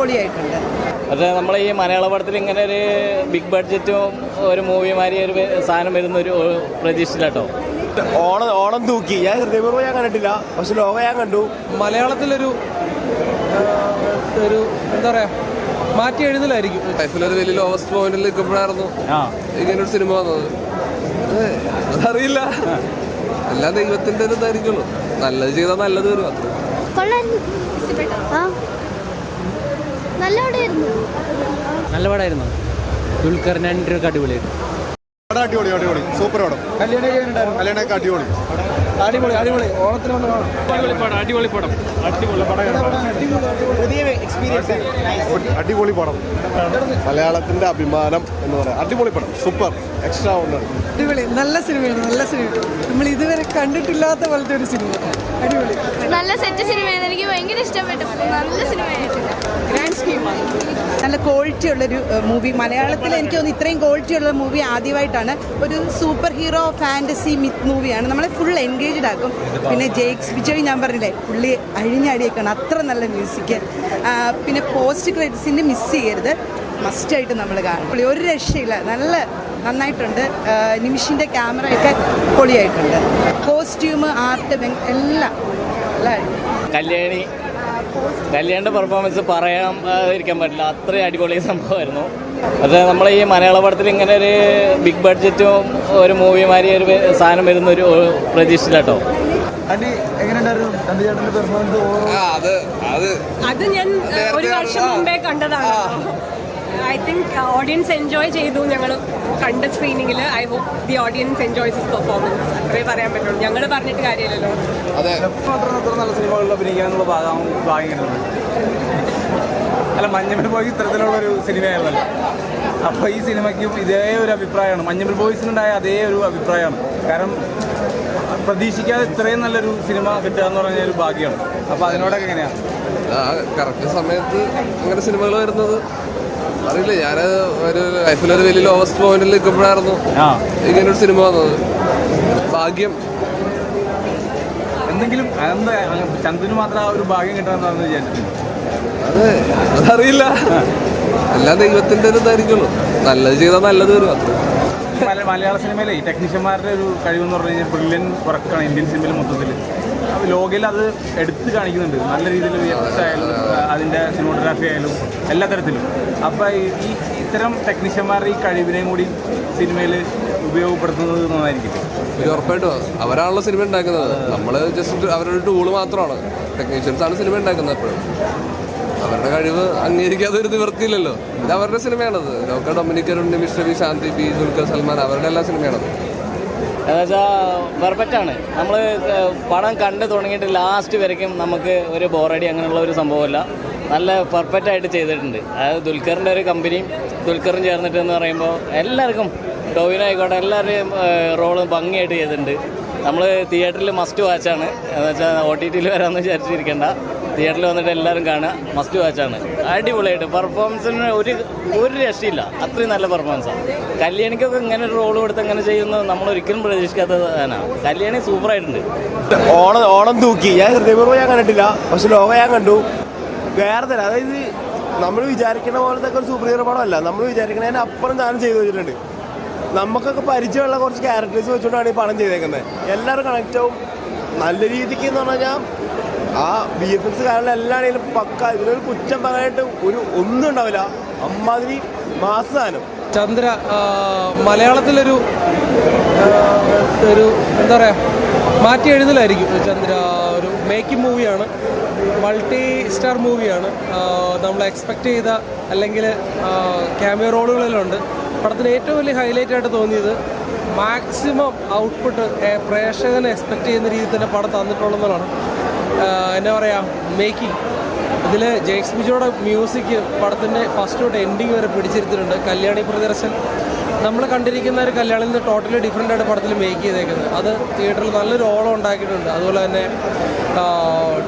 പൊളിയായിട്ടുണ്ട് പക്ഷേ നമ്മൾ ഈ മലയാള പടത്തിൽ ഇങ്ങനെ ഒരു ബിഗ് ബഡ്ജറ്റും ഒരു മൂവി മാതിരി ഒരു സാധനം വരുന്ന ഒരു പ്രതീക്ഷിച്ചില്ല ഓണം ഓണം തൂക്കി. ഞാൻ ഹൃദയപൂർവം ഞാൻ കണ്ടിട്ടില്ല. പക്ഷെ ലോക ഞാൻ കണ്ടു. മലയാളത്തിലൊരു ഒരു എന്താ പറയാ മാറ്റി എഴുതലായിരിക്കും. ലൈഫിലൊരു വലിയ ലോവസ്റ്റ് പോയിന്റിൽ നിൽക്കുമ്പോഴായിരുന്നു ഇങ്ങനെ ഒരു സിനിമ വന്നത്. അത് അതറിയില്ല. എല്ലാം ദൈവത്തിന്റെ ഒരു ഇതായിരിക്കുള്ളൂ നല്ലത് ചെയ്താൽ നല്ലത് വരും. അത്ര. നല്ല പടമായിരുന്നു നല്ല രണ്ടൊക്കെ അടിപൊളിയായിരുന്നു പടം അടിപൊളി അടിപൊളി. സൂപ്പർ പടം. കല്യാണമൊക്കെ അടിപൊളി. അടിപൊളി അടിപൊളി. ഓണത്തിന് അടിപൊളി പടം മലയാളത്തിന്റെ അഭിമാനം എന്ന് പറയാം. അടിപൊളി പടം. സൂപ്പർ. എക്സ്ട്രാ ഓർഡിനറി അടിപൊളി. നല്ല സിനിമയാണ് നല്ല സിനിമ നമ്മൾ ഇതുവരെ കണ്ടിട്ടില്ലാത്ത പോലത്തെ ഒരു സിനിമ അടിപൊളി. നല്ല സെറ്റ് സിനിമയാണ് എനിക്ക് ഭയങ്കര ഇഷ്ടപ്പെട്ടു. നല്ല സ്കീം നല്ല ക്വാളിറ്റി ഉള്ളൊരു മൂവി മലയാളത്തിൽ എനിക്ക് തോന്നുന്നു ഇത്രയും ക്വാളിറ്റി ഉള്ള മൂവി ആദ്യമായിട്ടാണ്. ഒരു സൂപ്പർ ഹീറോ ഫാന്റസി മിത്ത് മൂവിയാണ് നമ്മളെ ഫുൾ എൻഗേജ്ഡ് ആക്കും. പിന്നെ ജെയ്ക്സ് വിജയ് ഞാൻ പറഞ്ഞില്ലേ പുള്ളി അഴിഞ്ഞാടിയേക്കാണ്. അത്ര നല്ല മ്യൂസിക് പിന്നെ പോസ്റ്റ് ക്രെഡിറ്റ്സിന്റെ മിസ് ചെയ്യരുത്. മസ്റ്റായിട്ട് നമ്മൾ കാണും. പുള്ളി ഒരു രക്ഷയില്ല. നല്ല നന്നായിട്ടുണ്ട്. നിമിഷിന്റെ ക്യാമറ ഒക്കെ പൊളിയായിട്ടുണ്ട്. കോസ്റ്റ്യൂം ആർട്ട് എല്ലാം. എല്ലാം കല്യാണി കല്യാണിന്റെ പെർഫോമൻസ് പറയാൻ ഇരിക്കാൻ പറ്റില്ല. അത്രയും അടിപൊളി സംഭവമായിരുന്നു. അത് നമ്മൾ ഈ മലയാള പടത്തിൽ ഇങ്ങനെ ഒരു ബിഗ് ബഡ്ജറ്റും ഒരു മൂവി മാതിരി ഒരു സാധനം വരുന്ന ഒരു അത് അത് അത് ഞാൻ ഒരു വർഷം മുമ്പേ കണ്ടതാണ് ഐ തിങ്ക് ഓഡിയൻസ് എൻജോയ് ചെയ്തു ഞങ്ങൾ കണ്ട സ്ക്രീനിങ്ങിൽ I hope the audience enjoys his performance അത്രേ പറയാൻ പറ്റുള്ളൂ. ഞങ്ങൾ പറഞ്ഞിട്ട് കാര്യമില്ലല്ലോ. അതെ. അത്ര നല്ല സിനിമകളിൽ അഭിനയിക്കാനുള്ള ഭാഗം ഭാഗ്യം അല്ല മഞ്ഞമ്മൽ ബോയ്സ് ഇത്തരത്തിലുള്ള ഒരു സിനിമയായിരുന്നല്ലോ. അപ്പോൾ ഈ സിനിമയ്ക്കും ഇതേ ഒരു അഭിപ്രായമാണ്. മഞ്ഞമ്മൽ ബോയ്സിനുണ്ടായ അതേ ഒരു അഭിപ്രായമാണ്. കാരണം പ്രതീക്ഷിക്കാതെ ഇത്രയും നല്ലൊരു സിനിമ കിട്ടുക എന്ന് പറഞ്ഞ ഒരു ഭാഗ്യമാണ്. അപ്പോൾ അതിനോടൊക്കെ എങ്ങനെയാണ് ആ കറക്റ്റ് സമയത്ത് ഇങ്ങനെ സിനിമകൾ വരുന്നത് അറിയില്ല ഞാൻ ഒരു ലൈഫിലൊരു വലിയ ലോവസ്റ്റ് പോയിന്റിൽ നിൽക്കുമ്പോഴായിരുന്നു ഇങ്ങനെ ഒരു സിനിമ വന്നത്. ഭാഗ്യം. എന്തെങ്കിലും എന്താ ചന്ദ്രന് മാത്രം ആ ഒരു ഭാഗ്യം കിട്ടാമെന്നാണ് വിചാരിച്ചിട്ടുണ്ട് അത് അതറിയില്ല. എല്ലാം ദൈവത്തിന്റെ ഒരു ഇതായിരിക്കുള്ളൂ. നല്ലത് ചെയ്താൽ നല്ലത് വരും അത്ര മലയാള സിനിമയിലെ ഈ ടെക്നീഷ്യന്മാരുടെ ഒരു കഴിവെന്ന് പറഞ്ഞു കഴിഞ്ഞാൽ ബ്രില്യൻ വർക്കാണ് ഇന്ത്യൻ സിനിമയിൽ മൊത്തത്തിൽ ലോകയിൽ അത് എടുത്ത് കാണിക്കുന്നുണ്ട്. നല്ല രീതിയിൽ എഫക്ട്സ് ആയാലും അതിന്റെ സിനിമോഗ്രാഫി ആയാലും എല്ലാ തരത്തിലും. അപ്പോൾ ഈ ഇത്തരം ടെക്നീഷ്യന്മാരുടെ ഈ കഴിവിനെയും കൂടി സിനിമയിൽ ഉപയോഗപ്പെടുത്തുന്നത് നന്നായിരിക്കും. ഒരു ഉറപ്പായിട്ടും അവരാണല്ലോ സിനിമ ഉണ്ടാക്കുന്നത്. നമ്മൾ ജസ്റ്റ് അവരുടെ ടൂൾ മാത്രമാണ്. ടെക്നീഷ്യൻസ് ആണ് സിനിമ ഉണ്ടാക്കുന്നത് എപ്പോഴും. അവരുടെ കഴിവ് അംഗീകരിക്കാതെ ഒരു നിവൃത്തിയില്ലല്ലോ. ഇത് അവരുടെ സിനിമയാണത്. ലോക്ക ഡൊമിനിക് അരുൺ ബി ശാന്തി ബി ദുൽഖർ സൽമാൻ അവരുടെ എല്ലാ സിനിമയാണത്. ആണ് നമ്മൾ പടം കണ്ട് തുടങ്ങിയിട്ട് ലാസ്റ്റ് വരയ്ക്കും നമുക്ക് ഒരു ബോറടി അങ്ങനെയുള്ള ഒരു സംഭവമല്ല. നല്ല പെർഫെക്റ്റ് ആയിട്ട് ചെയ്തിട്ടുണ്ട്. അതായത് ദുൽഖറിന്റെ ഒരു കമ്പനിയും ദുൽഖറും ചേർന്നിട്ട് എന്ന് പറയുമ്പോൾ എല്ലാവർക്കും ടോവിനോ ആയിക്കോട്ടെ എല്ലാവരുടെയും റോൾ ഭംഗിയായിട്ട് ചെയ്തിട്ടുണ്ട്. നമ്മൾ തിയേറ്ററിൽ മസ്റ്റ് വാച്ചാണ് എന്ന് വെച്ചാൽ ഒ ടി ടിയിൽ വരാമെന്ന് വിചാരിച്ചിരിക്കേണ്ട. തിയേറ്ററിൽ വന്നിട്ട് എല്ലാവരും കാണുക. മസ്റ്റ് വാച്ചാണ് അടിപൊളിയായിട്ട്. പെർഫോമൻസിന് ഒരു ഒരു രക്ഷയില്ല. അത്രയും നല്ല പെർഫോമൻസാണ് കല്യാണിക്കൊക്കെ ഇങ്ങനെ ഒരു റോൾ കൊടുത്ത് അങ്ങനെ ചെയ്യുന്നത് നമ്മൾ ഒരിക്കലും പ്രതീക്ഷിക്കാത്തതാണ് കല്യാണി സൂപ്പറായിട്ടുണ്ട് ഓണം ഓണം തൂക്കി. ഞാൻ ഹൃദയപൂർവം ഞാൻ കണ്ടിട്ടില്ല. പക്ഷെ ലോക ഞാൻ കണ്ടു. വേറെ തരാം അതായത് നമ്മൾ വിചാരിക്കുന്ന പോലത്തെ ഒരു സൂപ്പർ ഹീറോ പടം അല്ല നമ്മൾ വിചാരിക്കുന്നതിന് അപ്പുറം താനും ചെയ്തു വെച്ചിട്ടുണ്ട്. നമുക്കൊക്കെ പരിചയമുള്ള കുറച്ച് ക്യാരക്ടേഴ്സ് വെച്ചുകൊണ്ടാണ് ഈ പണം ചെയ്തേക്കുന്നത്. എല്ലാവരും കണക്റ്റ് ആവും. നല്ല രീതിക്ക് എന്ന് പറഞ്ഞു കഴിഞ്ഞാൽ ആ ബി എഫ് എക്സ് കാരണം എല്ലാണെങ്കിലും പക്ക. ഇതിനൊരു കുറ്റം പറയാനായിട്ട് ഒരു ഒന്നും ഉണ്ടാവില്ല. അമ്മാതിരി മാസാനം ചന്ദ്ര മലയാളത്തിലൊരു ഒരു എന്താ പറയുക മാറ്റി എഴുതലായിരിക്കും. ചന്ദ്ര ഒരു മേക്കിംഗ് മൂവിയാണ് മൾട്ടി സ്റ്റാർ മൂവിയാണ് നമ്മൾ എക്സ്പെക്റ്റ് ചെയ്ത അല്ലെങ്കിൽ ക്യാമിയ റോളുകളിലുണ്ട്. പടത്തിന് ഏറ്റവും വലിയ ഹൈലൈറ്റ് ആയിട്ട് തോന്നിയത് മാക്സിമം ഔട്ട്പുട്ട് പ്രേക്ഷകനെ എക്സ്പെക്റ്റ് ചെയ്യുന്ന രീതിയിൽ തന്നെ പടം തന്നിട്ടുള്ളതാണ്. എന്താ പറയുക മേക്കിംഗ് ഇതിൽ ജേക്സ് ബിജോയുടെ മ്യൂസിക് പടത്തിന്റെ ഫസ്റ്റ് തൊട്ട് എൻഡിങ് വരെ പിടിച്ചിരുത്തിയിട്ടുണ്ട്. കല്യാണി പ്രദർശൻ. നമ്മൾ കണ്ടിരിക്കുന്ന ഒരു കല്യാണിൽ നിന്ന് ടോട്ടലി ഡിഫറെന്റ് ആയിട്ട് പടത്തിൽ മേക്ക് ചെയ്തേക്കുന്നത്. അത് തിയേറ്ററിൽ നല്ലൊരു ഓളം ഉണ്ടാക്കിയിട്ടുണ്ട്. അതുപോലെ തന്നെ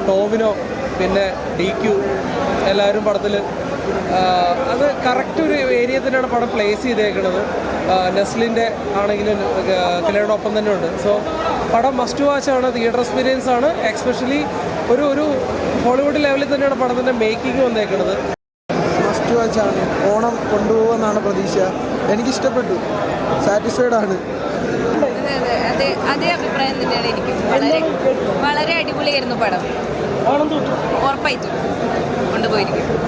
ടോവിനോ പിന്നെ ഡി ക്യു എല്ലാവരും പടത്തിൽ അത് കറക്റ്റ് ഒരു ഏരിയ തന്നെയാണ് പടം പ്ലേസ് ചെയ്തേക്കുന്നത് നെസ്ലിന്റെ ആണെങ്കിലും കല്യാണയുടെ ഒപ്പം തന്നെ ഉണ്ട്. സോ പടം മസ്റ്റ് വാച്ച് ആണ് തിയേറ്റർ എക്സ്പീരിയൻസ് ആണ്. എക്സ്പെഷ്യലി ഒരു ഒരു ഹോളിവുഡ് ലെവലിൽ തന്നെയാണ് പടത്തിന്റെ മേക്കിംഗ് വന്നേക്കുന്നത് മസ്റ്റ് വാച്ച് ആണ്. ഓണം കൊണ്ടുപോകുമെന്നാണ് പ്രതീക്ഷ. എനിക്കിഷ്ടപ്പെട്ടു. സാറ്റിസ്ഫൈഡ് ആണ്. അതെ അതെ. അതെ അതേ അഭിപ്രായം തന്നെയാണ് എനിക്ക്. വളരെ വളരെ അടിപൊളിയായിരുന്നു പടം. ഉറപ്പായിട്ടും. കൊണ്ടുപോയിരിക്കും.